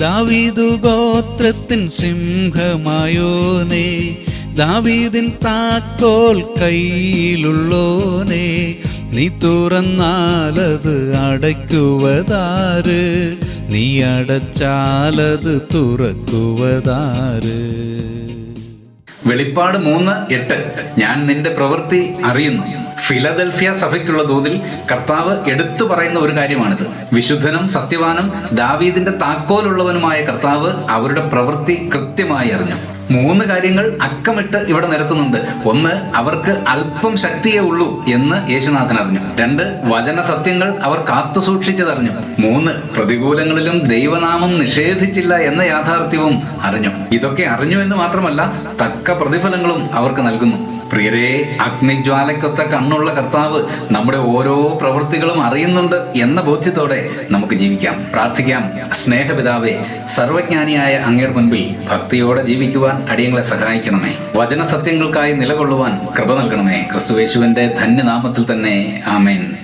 ദാവീദു ഗോത്രത്തിൻ സിംഹമായോനേ ദാവീദിൻ താക്കോൽ കയ്യിലുള്ളോനേ നീ തുറന്നാലത് അടയ്ക്കുവതാറ് നീ അടച്ചാലത് തുറക്കുവതാറ് വെളിപ്പാട് മൂന്ന് എട്ട് ഞാൻ നിന്റെ പ്രവൃത്തി അറിയുന്നു. ഫിലദൽഫിയ സഭയ്ക്കുള്ള തോതിൽ കർത്താവ് എടുത്തു പറയുന്ന ഒരു കാര്യമാണിത്. വിശുദ്ധനും സത്യവാനും ദാവീദിന്റെ താക്കോലുള്ളവനുമായ കർത്താവ് അവരുടെ പ്രവൃത്തി കൃത്യമായി അറിഞ്ഞു. മൂന്ന് കാര്യങ്ങൾ അക്കമിട്ട് ഇവിടെ നിരത്തുന്നുണ്ട്. ഒന്ന് അവർക്ക് അല്പം ശക്തിയേ ഉള്ളൂ എന്ന് യേശുനാഥൻ അറിഞ്ഞു. രണ്ട് വചന സത്യങ്ങൾ അവർ കാത്തു സൂക്ഷിച്ചതറിഞ്ഞു. മൂന്ന് പ്രതികൂലങ്ങളിലും ദൈവനാമം നിഷേധിച്ചില്ല എന്ന യാഥാർത്ഥ്യവും അറിഞ്ഞു. ഇതൊക്കെ അറിഞ്ഞു എന്ന് മാത്രമല്ല തക്ക പ്രതിഫലങ്ങളും അവർക്ക് നൽകുന്നു. പ്രിയരെ അഗ്നിജ്വാലക്കൊത്ത കണ്ണുള്ള കർത്താവ് നമ്മുടെ ഓരോ പ്രവൃത്തികളും അറിയുന്നുണ്ട് എന്ന ബോധ്യത്തോടെ നമുക്ക് ജീവിക്കാം. പ്രാർത്ഥിക്കാം. സ്നേഹപിതാവേ സർവജ്ഞാനിയായ അങ്ങയുടെ മുൻപിൽ ഭക്തിയോടെ ജീവിക്കുവാൻ അടിയങ്ങളെ സഹായിക്കണമേ. വചന സത്യങ്ങൾക്കായി നിലകൊള്ളുവാൻ കൃപ നൽകണമേ. ക്രിസ്തുവേശുവിന്റെ ധന്യനാമത്തിൽ തന്നെ ആമേൻ.